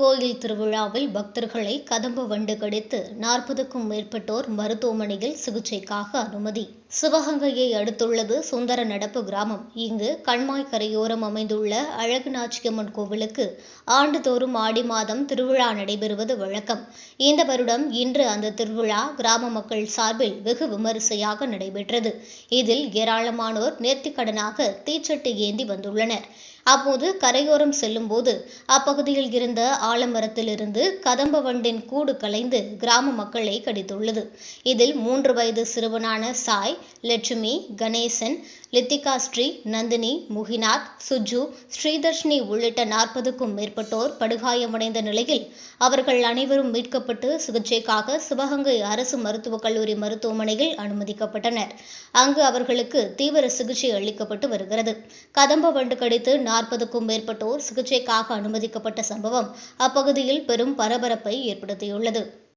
கோயில் திருவிழாவில் பக்தர்களை கதம்பு வண்டு கடித்து நாற்பதுக்கும் மேற்பட்டோர் மருத்துவமனையில் சிகிச்சைக்காக அனுமதி. சிவகங்கையை அடுத்துள்ளது சுந்தர நடப்பு கிராமம். இங்கு கண்மாய் கரையோரம் அமைந்துள்ள அழகுநாச்சியம்மன் கோவிலுக்கு ஆண்டுதோறும் ஆடி மாதம் திருவிழா நடைபெறுவது வழக்கம். இந்த வருடம் இன்று அந்த திருவிழா கிராம மக்கள் சார்பில் வெகு விமரிசையாக நடைபெற்றது. இதில் ஏராளமானோர் நேர்த்திக்கடனாக தீச்சட்டி ஏந்தி வந்துள்ளனர். அப்போது கரையோரம் செல்லும்போது அப்பகுதியில் இருந்த ஆலமரத்திலிருந்து கதம்ப வண்டின் கூடு கலைந்து கிராம மக்களை கடித்துள்ளது. இதில் மூன்று வயது சிறுவனான சாய் லட்சுமி கணேசன் லித்திகா ஸ்ரீ நந்தினி முகிநாத் சுஜு ஸ்ரீதர்ஷினி உள்ளிட்ட நாற்பதுக்கும் மேற்பட்டோர் படுகாயமடைந்த நிலையில் அவர்கள் அனைவரும் மீட்கப்பட்டு சிகிச்சைக்காக சிவகங்கை அரசு மருத்துவக் கல்லூரி மருத்துவமனையில் அனுமதிக்கப்பட்டனர். அங்கு அவர்களுக்கு தீவிர சிகிச்சை அளிக்கப்பட்டு வருகிறது. கதம்ப வண்டு கடித்து நாற்பதுக்கும் மேற்பட்டோர் சிகிச்சைக்காக அனுமதிக்கப்பட்ட சம்பவம் அப்பகுதியில் பெரும் பரபரப்பை ஏற்படுத்தியுள்ளது.